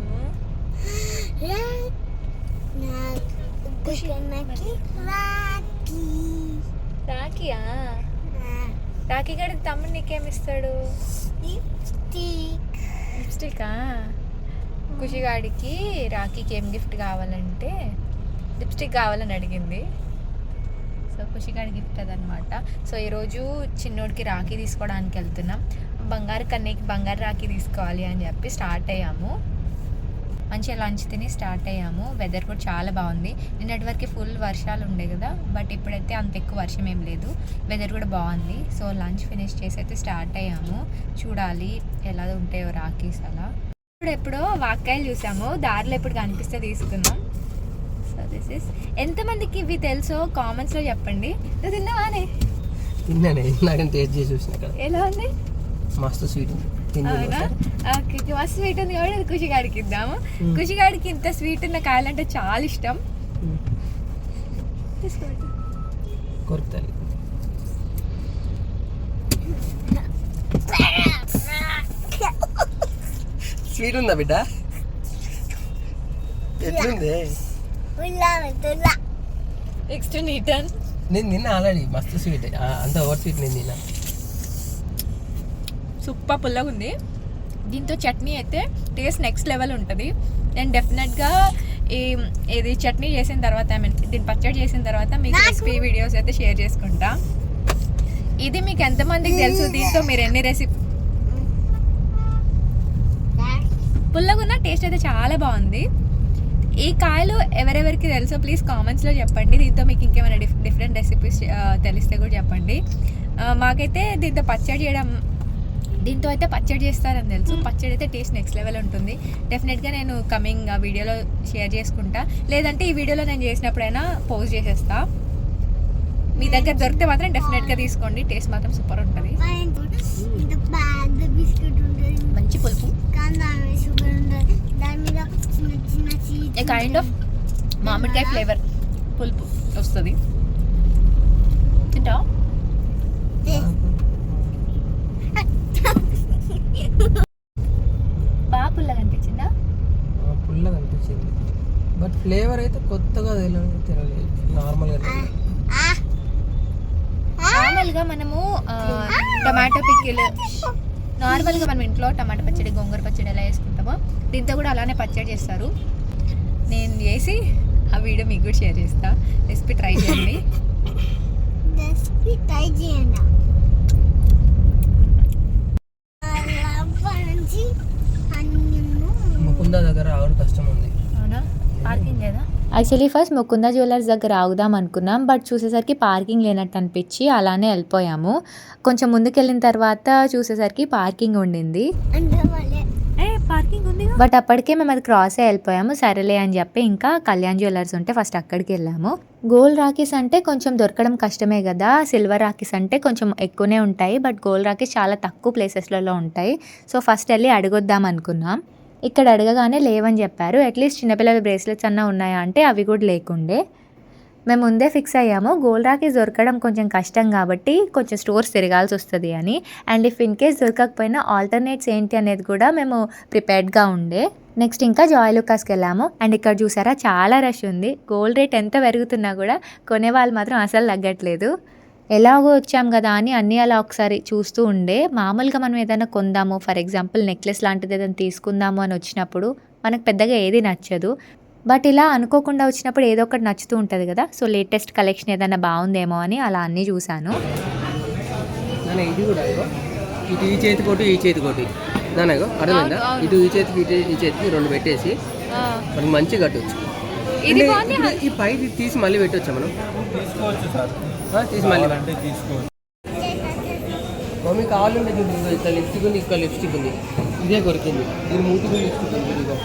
మనము. రాఖీయా? రాఖీ గడి తమ్ముడు నీకేమిస్తాడు లిప్స్టికా? కుషిగాడికి రాఖీకి ఏం గిఫ్ట్ కావాలంటే లిప్స్టిక్ కావాలని అడిగింది. సో కుషిగాడి గిఫ్ట్ అదనమాట సో ఈరోజు చిన్నోడికి రాఖీ తీసుకోవడానికి వెళ్తున్నాం బంగారు కన్నయ్యకి బంగారు రాఖీ తీసుకోవాలి అని చెప్పి స్టార్ట్ అయ్యాము. మంచిగా లంచ్ తిని స్టార్ట్ అయ్యాము. వెదర్ కూడా చాలా బాగుంది. నిన్నటి వరకు ఫుల్ వర్షాలు ఉండే కదా బట్ ఇప్పుడైతే అంత ఎక్కువ వర్షం ఏం లేదు. వెదర్ కూడా బాగుంది. సో లంచ్ ఫినిష్ చేసి అయితే స్టార్ట్ అయ్యాము. చూడాలి ఎలా ఉంటాయో రాఖీస్ అలా. ఇప్పుడు ఎప్పుడో వాక్కాయలు చూసాము. దారిలో ఎప్పుడు కనిపిస్తే తీసుకున్నాం సో దిస్ ఇస్ ఎంతమందికి ఇవి తెలుసో కామెంట్స్లో చెప్పండి. నువ్వు తిన్నావానే తిన్నాను. ఇందాక టేస్ట్ చేసి చూసిన ఎలా ఉంది? మస్తు స్వీట్ ఉంది. మస్తు స్వీట్ ఉంది కాబట్టి అది కుషిగాడికి ఇద్దాము. కుషిగాడికి ఇంత స్వీట్ ఉన్న కాయలంటే చాలా ఇష్టం. తీసుకోండి. స్వీట్ ఉందా బిడ్డ? ఎట్లుంది? నెక్స్ట్ నీటన్ నేను తిన్నా ఆల్రెడీ మస్తు స్వీట్ అంత ఓవర్ స్వీట్ నేను తిన్నా. సూపర్ పుల్లగా ఉంది. దీంతో చట్నీ అయితే టేస్ట్ నెక్స్ట్ లెవెల్ ఉంటుంది. నేను డెఫినెట్గా ఈ ఇది చట్నీ చేసిన తర్వాత ఐ మీన్ దీన్ని పచ్చడి చేసిన తర్వాత మీకు రెసిపీ వీడియోస్ అయితే షేర్ చేసుకుంటా. ఇది మీకు ఎంతమందికి తెలుసు? దీంతో మీరు ఎన్ని రెసిపీ పుల్లగా ఉన్న టేస్ట్ అయితే చాలా బాగుంది. ఈ కాయలు ఎవరెవరికి తెలుసో ప్లీజ్ కామెంట్స్లో చెప్పండి. దీంతో మీకు ఇంకేమైనా డిఫ్ డిఫరెంట్ రెసిపీస్ తెలిస్తే కూడా చెప్పండి. మాకైతే దీంతో పచ్చడి చేయడం దీంతో అయితే పచ్చడి చేస్తారని తెలుసు. పచ్చడి అయితే టేస్ట్ నెక్స్ట్ లెవెల్ ఉంటుంది. డెఫినెట్గా నేను కమింగ్ ఆ వీడియోలో షేర్ చేసుకుంటా. లేదంటే ఈ వీడియోలో నేను చేసినప్పుడైనా పోస్ట్ చేసేస్తా. మీ దగ్గర దొరికితే మాత్రం డెఫినెట్గా తీసుకోండి. టేస్ట్ మాత్రం సూపర్ ఉంటుంది. మంచి పులుపు. ఏ కైండ్ ఆఫ్ మామిడికాయ ఫ్లేవర్ పులుపు వస్తుంది. తింటా బాగా పుల్లగా అనిపించిందా పుల్లగా అనిపించింది బట్ ఫ్లేవర్ అయితే కొత్తగా తెలియదు తినలేదు నార్మల్గా. నార్మల్గా మనము ఆ, టమాటో పిక్కిల్ నార్మల్గా మనం ఇంట్లో టమాటా పచ్చడి గోంగూర పచ్చడి ఎలా వేసుకుంటామో దీంతో కూడా అలానే పచ్చడి చేస్తారు. నేను చేసి ఆ వీడియో మీకు కూడా షేర్ చేస్తా. రెసిపీ ట్రై చేయండి. రెసిపీ ట్రై చేయండి. ముకుంద దగ్గర రావడం కష్టం ఉంది అవునా? పార్కింగ్ లేదా? యాక్చువల్లీ ఫస్ట్ ముకుంద జ్యువెలర్స్ దగ్గర ఆగుదాం అనుకున్నాం బట్ చూసేసరికి పార్కింగ్ లేనట్టు అనిపించి అలానే వెళ్ళిపోయాము. కొంచెం ముందుకెళ్ళిన తర్వాత చూసేసరికి పార్కింగ్ ఉండింది. అంటే వాళ్ళే ఏ పార్కింగ్ ఉంది బట్ అప్పటికే మేము అది క్రాస్ అయ్యి వెళ్ళిపోయాము సరేలే అని చెప్పి ఇంకా కళ్యాణ్ జ్యువెలర్స్ ఉంటే ఫస్ట్ అక్కడికి వెళ్ళాము. గోల్డ్ రాకీస్ అంటే కొంచెం దొరకడం కష్టమే కదా సిల్వర్ రాకీస్ అంటే కొంచెం ఎక్కువనే ఉంటాయి బట్ గోల్డ్ రాకీస్ చాలా తక్కువ ప్లేసెస్లలో ఉంటాయి. సో ఫస్ట్ వెళ్ళి అడగొద్దాం అనుకున్నాం. ఇక్కడ అడగగానే లేవని చెప్పారు. అట్లీస్ట్ చిన్నపిల్లల బ్రేస్లెట్స్ అన్నా ఉన్నాయా అంటే అవి కూడా లేకుండే. మేము ముందే ఫిక్స్ అయ్యాము. గోల్డ్ రాకీస్ దొరకడం కొంచెం కష్టం కాబట్టి కొంచెం స్టోర్స్ తిరగాల్సి వస్తుంది అని. అండ్ ఇఫ్ ఇన్ కేస్ దొరకకపోయినా ఆల్టర్నేట్స్ ఏంటి అనేది కూడా మేము ప్రిపేర్డ్గా ఉండే. నెక్స్ట్ ఇంకా జాయ్ లుకాస్కి వెళ్ళాము. అండ్ ఇక్కడ చూసారా చాలా రష్ ఉంది. గోల్డ్ రేట్ ఎంత పెరుగుతున్నా కూడా కొనే వాళ్ళు మాత్రం అసలు తగ్గట్లేదు. ఎలాగో వచ్చాం కదా అని అన్నీ అలా ఒకసారి చూస్తూ ఉండే. మామూలుగా మనం ఏదైనా కొందాము ఫర్ ఎగ్జాంపుల్ నెక్లెస్ లాంటిది ఏదైనా తీసుకుందాము అని వచ్చినప్పుడు మనకు పెద్దగా ఏది నచ్చదు. బట్ ఇలా అనుకోకుండా వచ్చినప్పుడు ఏదో ఒకటి నచ్చుతూ ఉంటుంది కదా. సో లేటెస్ట్ కలెక్షన్ ఏదైనా బాగుందేమో అని అలా అన్నీ చూశాను. ఇది కూడా ఈ చేతి కొట్టు ఈ చేతి అర్థమైందా? ఈ చేతికి ఈ చేతికి రెండు పెట్టేసి మనకి మంచిగా కట్టవచ్చు ఇది బాగుంది. ఈ పై తీసి మళ్ళీ పెట్టొచ్చా మనం? తీసుకోవచ్చు సార్. తీసి మళ్ళీ అంటే తీసుకోవచ్చు. మమ్మీ కావాలంటే ఇదిగో ఇక్కడ లిప్స్టిక్ ఉంది ఇక్కడ లిప్స్టిక్ ఉంది. ఇదే కొరికింది. ఇది మూతికి లిప్స్టిక్ ఉంది ఇదిగో.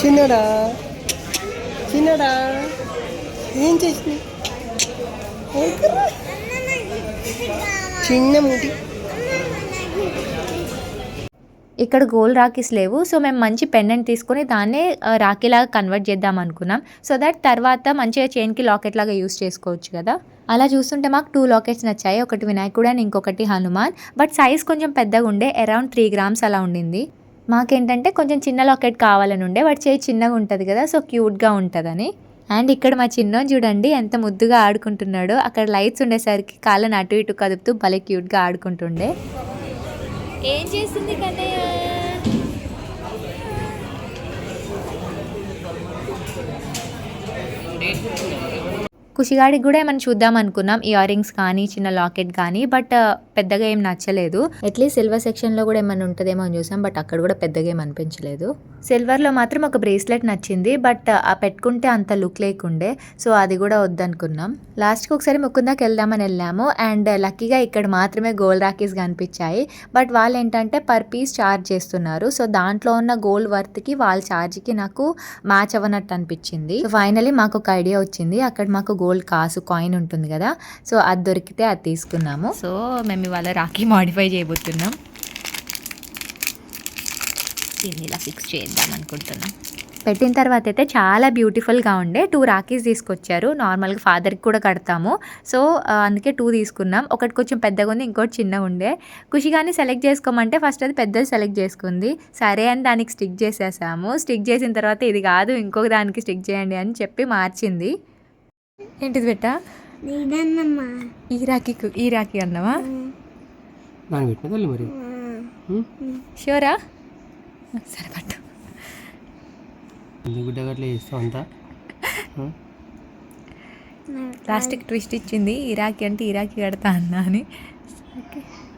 చిన్నడా? చిన్నడా? ఏం చేసింది చిన్న మూతి. ఇక్కడ గోల్డ్ రాఖీస్ లేవు. సో మేము మంచి పెండెంట్ తీసుకొని దాన్నే రాఖీలాగా కన్వర్ట్ చేద్దాం అనుకున్నాం. సో దట్ తర్వాత మంచిగా చైన్కి లాకెట్ లాగా యూస్ చేసుకోవచ్చు కదా. అలా చూస్తుంటే మాకు టూ లాకెట్స్ నచ్చాయి. ఒకటి వినాయకుడు అండ్ ఇంకొకటి హనుమాన్. బట్ సైజ్ కొంచెం పెద్దగా ఉండే అరౌండ్ త్రీ గ్రామ్స్ అలా ఉండింది. మాకేంటంటే కొంచెం చిన్న లాకెట్ కావాలని ఉండే వాటి చేయి చిన్నగా ఉంటుంది కదా సో క్యూట్గా ఉంటుందని. అండ్ ఇక్కడ మా చిన్నోని చూడండి ఎంత ముద్దుగా ఆడుకుంటున్నాడో. అక్కడ లైట్స్ ఉండేసరికి కాళ్ళని అటు ఇటు కదుపుతూ భలే క్యూట్గా ఆడుకుంటుండే. ఏం చేస్తుంది కన్నయ్య? కుషిగాడికి కూడా ఏమైనా చూద్దాం అనుకున్నాం. ఇయర్ రింగ్స్ కానీ చిన్న లాకెట్ కానీ బట్ పెద్దగా ఏం నచ్చలేదు. అట్లీస్ట్ సిల్వర్ సెక్షన్లో కూడా ఏమైనా ఉంటుందేమో అని చూసాం బట్ అక్కడ కూడా పెద్దగా ఏం అనిపించలేదు. సిల్వర్లో మాత్రం ఒక బ్రేస్లెట్ నచ్చింది బట్ ఆ పెట్టుకుంటే అంత లుక్ లేకుండే సో అది కూడా వద్దనుకున్నాం. లాస్ట్కి ఒకసారి ముకుందాకి వెళ్దామని వెళ్ళాము అండ్ లక్కీగా uh, ఇక్కడ మాత్రమే గోల్డ్ రాఖీస్ కనిపించాయి బట్ వాళ్ళు ఏంటంటే పర్ పీస్ ఛార్జ్ చేస్తున్నారు సో దాంట్లో ఉన్న గోల్డ్ వర్త్కి వాళ్ళ ఛార్జ్కి నాకు మ్యాచ్ అవ్వనట్టు అనిపించింది. ఫైనలీ మాకు ఒక ఐడియా వచ్చింది అక్కడ మాకు గోల్డ్ కాసు కాయిన్ ఉంటుంది కదా సో అది దొరికితే అది తీసుకున్నాము. సో మేము ఇవాళ రాఖీ మాడిఫై చేయబోతున్నాం. దీన్ని ఇలా ఫిక్స్ చేద్దాం అనుకుంటున్నాం. పెట్టిన తర్వాత అయితే చాలా బ్యూటిఫుల్గా ఉండే టూ రాఖీస్ తీసుకొచ్చారు. నార్మల్గా ఫాదర్కి కూడా కడతాము. సో అందుకే టూ తీసుకున్నాం. ఒకటి కొంచెం పెద్దగా ఉంది ఇంకోటి చిన్నగా ఉండే. ఖుషిగాని సెలెక్ట్ చేసుకోమంటే ఫస్ట్ అది పెద్దది సెలెక్ట్ చేసుకుంది. సరే అని దానికి స్టిక్ చేసేసాము. స్టిక్ చేసిన తర్వాత ఇది కాదు ఇంకొక దానికి స్టిక్ చేయండి అని చెప్పి మార్చింది. ఏంటిది బెట్ట ఈ రాఖీ ఈ రాఖీ అన్నావా తల్లి మరి? షూరా? సరే పట్టు. ఎందుకు గుడ్డ గట్ల చేస్తావు అంతా? ఉం? ప్లాస్టిక్ ట్విస్ట్ ఇచ్చింది ఇరాకి అంటే ఇరాకి కడతా అన్నా అని.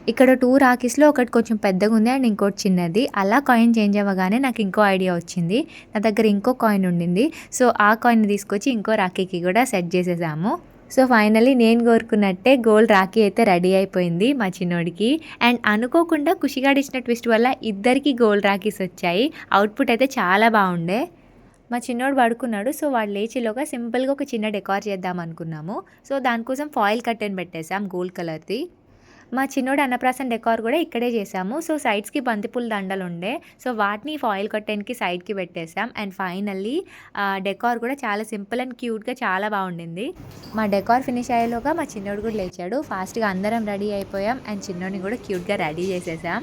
ఇక్కడ టూ రాకీస్లో ఒకటి కొంచెం పెద్దగా ఉంది అండ్ ఇంకోటి చిన్నది. అలా కాయిన్ చేంజ్ అవ్వగానే నాకు ఇంకో ఐడియా వచ్చింది. నా దగ్గర ఇంకో కాయిన్ ఉండింది. సో ఆ కాయిన్ తీసుకొచ్చి ఇంకో రాఖీకి కూడా సెట్ చేసేసాము. సో ఫైనలీ నేను కోరుకున్నట్టే గోల్డ్ రాఖీ అయితే రెడీ అయిపోయింది మా చిన్నోడికి. అండ్ అనుకోకుండా కుషిగాడిచ్చిన ట్విస్ట్ వల్ల ఇద్దరికి గోల్డ్ రాఖీస్ వచ్చాయి. అవుట్పుట్ అయితే చాలా బాగుండే. మా చిన్నోడు పడుకున్నాడు సో వాడు లేచిలోగా సింపుల్గా ఒక చిన్న డెకార్ చేద్దాం అనుకున్నాము. సో దానికోసం ఫాయిల్ కట్టెన్ పెట్టేసాం గోల్డ్ కలర్ది. మా చిన్నోడు అన్నప్రాసన్ డెకార్ కూడా ఇక్కడే చేసాము సో సైడ్స్కి బంతిపూల దండలు ఉండే సో వాటిని ఫాయిల్ కట్టెన్కి సైడ్కి పెట్టేసాం అండ్ ఫైనల్లీ డెకార్ కూడా చాలా సింపుల్ అండ్ క్యూట్గా చాలా బాగుండింది. మా డెకార్ ఫినిష్ అయ్యేలోగా మా చిన్నోడు కూడా లేచాడు. ఫాస్ట్గా అందరం రెడీ అయిపోయాం. అండ్ చిన్నోడిని కూడా క్యూట్గా రెడీ చేసేసాం.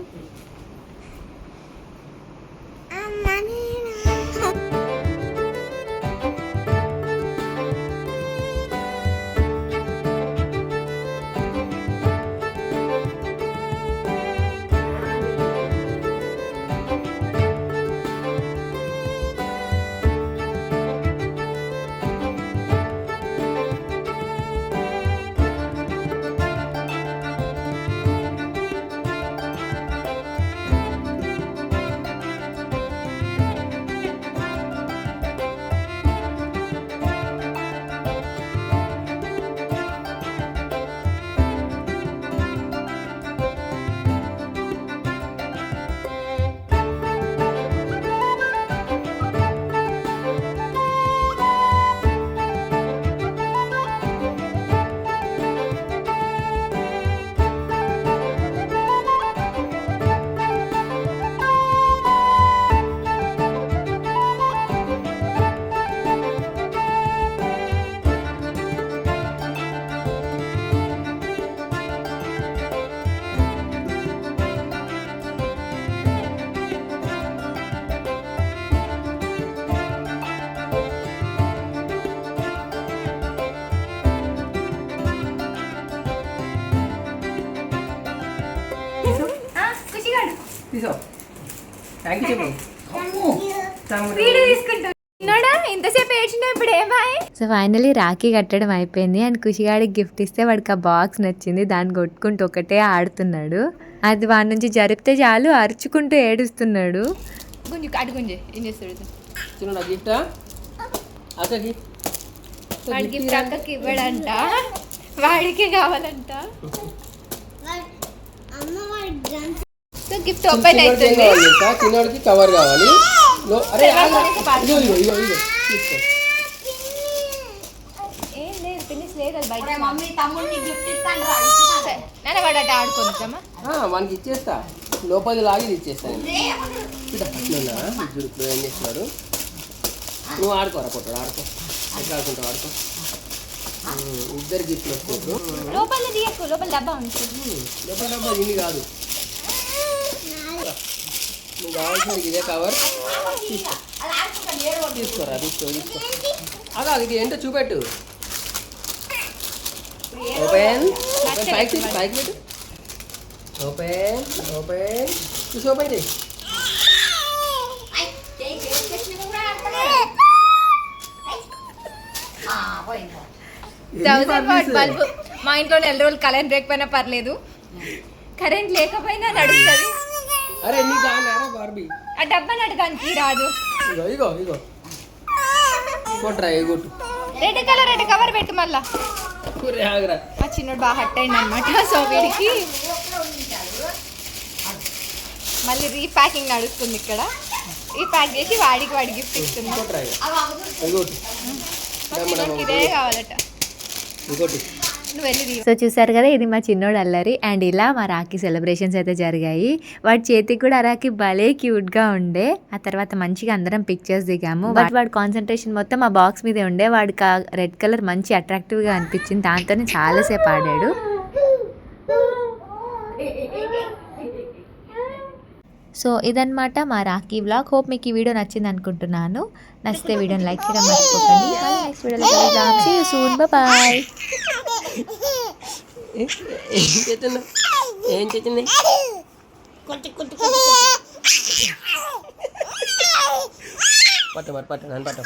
తీసో. థ్యాంక్ యూ చెప్పు. తమ్ముడు. ఇంతసేపు ఏడ్చిన ఇప్పుడు? ఏమాయి సో ఫైనలీ రాఖీ కట్టడం అయిపోయింది. అండ్ ఖుషిగాడికి గిఫ్ట్ ఇస్తే వాడికి ఆ బాక్స్ నచ్చింది. దాన్ని కొట్టుకుంటూ ఒకటే ఆడుతున్నాడు. అది వాడి నుంచి జరిపితే చాలు. అరుచుకుంటూ ఏడుస్తున్నాడు. గుంజు అటు గుంజు. ఏం చేస్తాడు చిన్న గిఫ్టా? అక్కకి వాడి గిఫ్ట్ అక్కకి ఇవ్వడంట. వాడికి కావాలంట. అమ్మ వాడి డ్రమ్స్ సో గిఫ్ట్ ఓపెన్ అవుతుంది. చిన్నవాడికి కవర్ కావాలి. లో- అరే ఆగు. ఇదిగో ఇదిగో ఇదిగో ఇదిగో తీసుకో. ఏం లేదు ఫినిష్ లేదు అది బయట మమ్మీ గిఫ్ట్ ఇస్తాను వాడు ఇచ్చేస్తా. లోపలి లాగి ఇది ఇచ్చేస్తాను ఇప్పుడు ఏం చేస్తున్నాడు నువ్వు ఆడుకోరా పొట్టాడు ఆడుకో. ఎట్లా ఆడుకుంటావు ఆడుకో. ఇద్దరు గిఫ్ట్లు వస్తారు లోపల లోపల డబ్బా ఉంది. లోపల డబ్బా దీన్ని కాదు. నువ్వు కావాల్సింది ఇదే కవర్ తీసుకో. తీసుకోరా తీసుకో తీసుకో. అదా ఇది ఏంటో చూపెట్టు. ఓపెన్ ఓపెన్ పైకి తీసి పైకి పెట్టు. ఓపెన్ ఓపెన్ చూసి ఓపెన్ చేయి. థౌసండ్ వాట్ బల్బ్ మా ఇంట్లో నెల రోజులు కరెంట్ లేకపోయినా పర్లేదు. కరెంట్ లేకపోయినా నడుస్తుంది. అరే నీ దాని బార్బీ. ఆ డబ్బాని అడగానికి రాదు. ఇగో ఇగో ఇగో. కొట్రా కొట్టు. రెడ్ కలర్ రెడ్ కవర్ పెట్టు మళ్ళా. మా చిన్నోడు బాగా హట్ అయింది అనమాట సో వీడికి. మళ్ళీ రీప్యాకింగ్ నడుస్తుంది ఇక్కడ. రీప్యాక్ చేసి వాడికి వాడి గిఫ్ట్ ఇస్తుంది. ఇదే కావాలట. ఇంకోటి. సో చూసారు కదా ఇది మా చిన్నోడు అల్లరి. అండ్ ఇలా మా రాఖీ సెలబ్రేషన్స్ అయితే జరిగాయి. వాడి చేతికి కూడా రాఖీ భలే క్యూట్గా ఉండే. ఆ తర్వాత మంచిగా అందరం పిక్చర్స్ దిగాము. బట్ వాడి కాన్సన్ట్రేషన్ మొత్తం ఆ బాక్స్ మీదే ఉండే. వాడికి ఆ రెడ్ కలర్ మంచి అట్రాక్టివ్గా అనిపించింది. దాంతోనే చాలాసేపు ఆడాడు. సో ఇదన్నమాట మా రాఖీ వ్లాగ్ హోప్ మీకు ఈ వీడియో నచ్చింది అనుకుంటున్నాను. నచ్చితే వీడియోని లైక్ చేయడం మర్చిపోకండి. నెక్స్ట్ వీడియోలో కలుద్దాం. ఏం చేస్తున్నాయి ఏం చేస్తుంది పట్టు మరి పట్టు నన్ను పట్టు.